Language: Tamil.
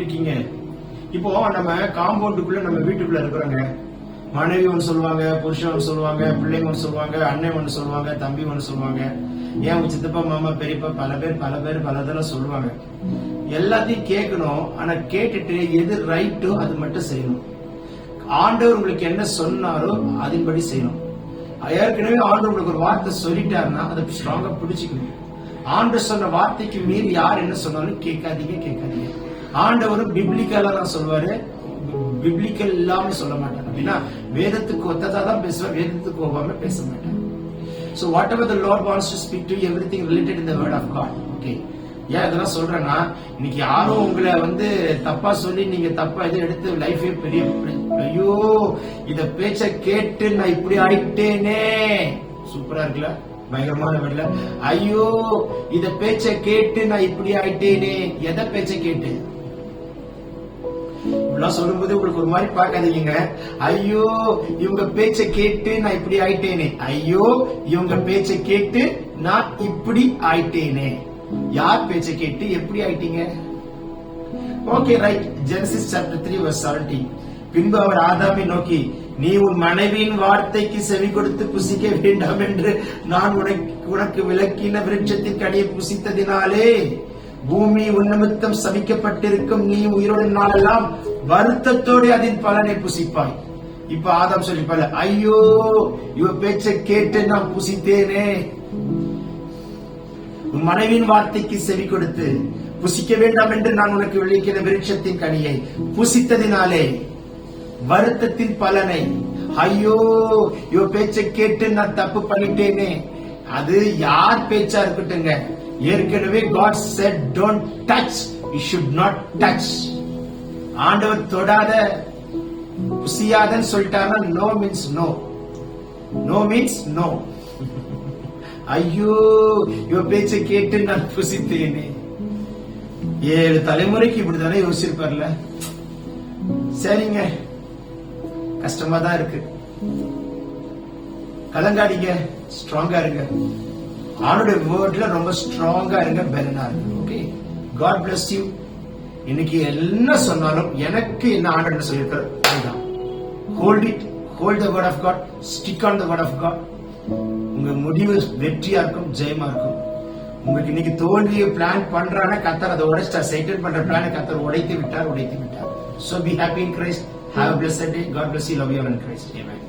இருக்கீங்க இப்போ நம்ம காம்பவுண்டுக்குள்ள நம்ம வீட்டுக்குள்ள இருக்கிறோங்க. மனைவி ஒன்று சொல்லுவாங்க புருஷன் ஒன்று சொல்லுவாங்க பிள்ளைங்க ஒன்று சொல்லுவாங்க அண்ணன் ஒன்று சொல்லுவாங்க தம்பி ஒன்று சொல்லுவாங்க. ஏன் சித்தப்பா மாமா பெரியப்பா பல பேர் பல பேர் பல தடவை சொல்லுவாங்க. எல்லாத்தையும் கேட்கணும் ஆனா கேட்டுட்டு எது ரைட்டோ அது மட்டும் செய்யணும். ஆண்டவர் உங்களுக்கு என்ன சொன்னாரோ அதன்படி செய்யணும். ஏற்கனவே ஆண்டவர் உங்களுக்கு ஒரு வார்த்தை சொல்லிட்டாருன்னா அதை ஸ்ட்ராங்கா பிடிச்சிக்கணும் ஆண்டவர் சொன்ன வார்த்தைக்கு மீறி யார் என்ன சொன்னாலும் கேட்காதீங்க கேட்காதீங்க. ஆண்டவரும் பிப்ளிக்கலா தான் சொல்வாரு. பிப்ளிக்கல் இல்லாம சொல்ல மாட்டார். அப்படின்னா வேதத்துக்கு ஒத்ததா தான் பேசுவார் வேதத்துக்கு ஒவ்வாம பேச மாட்டார். So whatever the lord to to speak to everything related இந்த வேர்ட் ஆஃப் காட் ஓகே ஏன் இதெல்லாம் சொல்றேன்னா இன்னைக்கு யாரும் உங்களை வந்து தப்பா சொல்லி நீங்க தப்பா இதை எடுத்து லைஃபே பெரிய ஐயோ இத பேச்ச கேட்டு நான் இப்படி ஆயிட்டேனே. சூப்பரா இருக்குல்ல? பயங்கரமான வேடல ஐயோ இத பேச்ச கேட்டு நான் இப்படி ஆயிட்டேனே. எதை பேச்ச கேட்டு? அப்படிலாம் சொல்லும்போது உங்களுக்கு ஒரு மாதிரி பார்க்காதீங்க ஐயோ இவங்க பேச்ச கேட்டு நான் இப்படி ஆயிட்டேனே. ஐயோ இவங்க பேச்ச கேட்டு நான் இப்படி ஆயிட்டேனே. யார் பேச்ச கேட்டு எப்படி ஆயிட்டீங்க? Okay right Genesis chapter three verse seventeen பின்பு அவர் ஆதாமை நோக்கி நீ உன் மனைவியின் வார்த்தைக்கு செவி கொடுத்து புசிக்க வேண்டாம் என்று நான் உனக்கு உனக்கு விளக்கின விருட்சத்தின் கடையை புசித்ததினாலே பூமி உன்னமித்தம் சபிக்கப்பட்டிருக்கும் நீ உயிரோடு நாளெல்லாம் வருத்தத்தோடு அதன் பலனை புசிப்பாய். இப்ப ஆதாம் சொல்லிப்பாரு ஐயோ இவ பேச்சை கேட்டு நான் புசித்தேனே. உன் மனைவியின் வார்த்தைக்கு செவி கொடுத்து புசிக்க வேண்டாம் என்று நான் உனக்கு விளைக்கிற விருட்சத்தின் கனியை புசித்ததினாலே வருத்தத்தின் பலனை. ஐயோ இவ பேச்சை கேட்டு நான் தப்பு பண்ணிட்டேனே. அது யார் பேச்சா இருக்கட்டுங்க ஏற்கனவே God said don't touch you should not touch ஆண்டவர் தொடாத புசியாதன்னு சொல்லிட்டாருன்னா no means no no means no ஐயோ இவ பேச்சை கேட்டு நான் புசித்தேனே. ஏழு தலைமுறைக்கு இப்படிதானே யோசிச்சிருப்பார்ல. சரிங்க. கஷ்டமா தான் இருக்கு. கலங்காடிங்க ஸ்ட்ராங்கா இருங்க. ஆணுடைய வேர்ட்ல ரொம்ப ஸ்ட்ராங்கா இருங்க பெலனா இருங்க ஓகே காட் பிளஸ் யூ இன்னைக்கு என்ன சொன்னாலும் எனக்கு என்ன ஆண்டு என்ன சொல்லியிருக்காரு? அதுதான். Hold it hold the word of God stick on the word of God உங்க முடிவு வெற்றியா இருக்கும் ஜெயமா இருக்கும். உங்களுக்கு இன்னைக்கு தோல்வியை பிளான் பண்றான கத்தர் அதை உடைச்சிட்டா சைட்டன் பண்ற பிளான் கத்தர் உடைத்து விட்டார் உடைத்து விட்டார். So be happy in Christ have bless day God bless you love you in Christ amen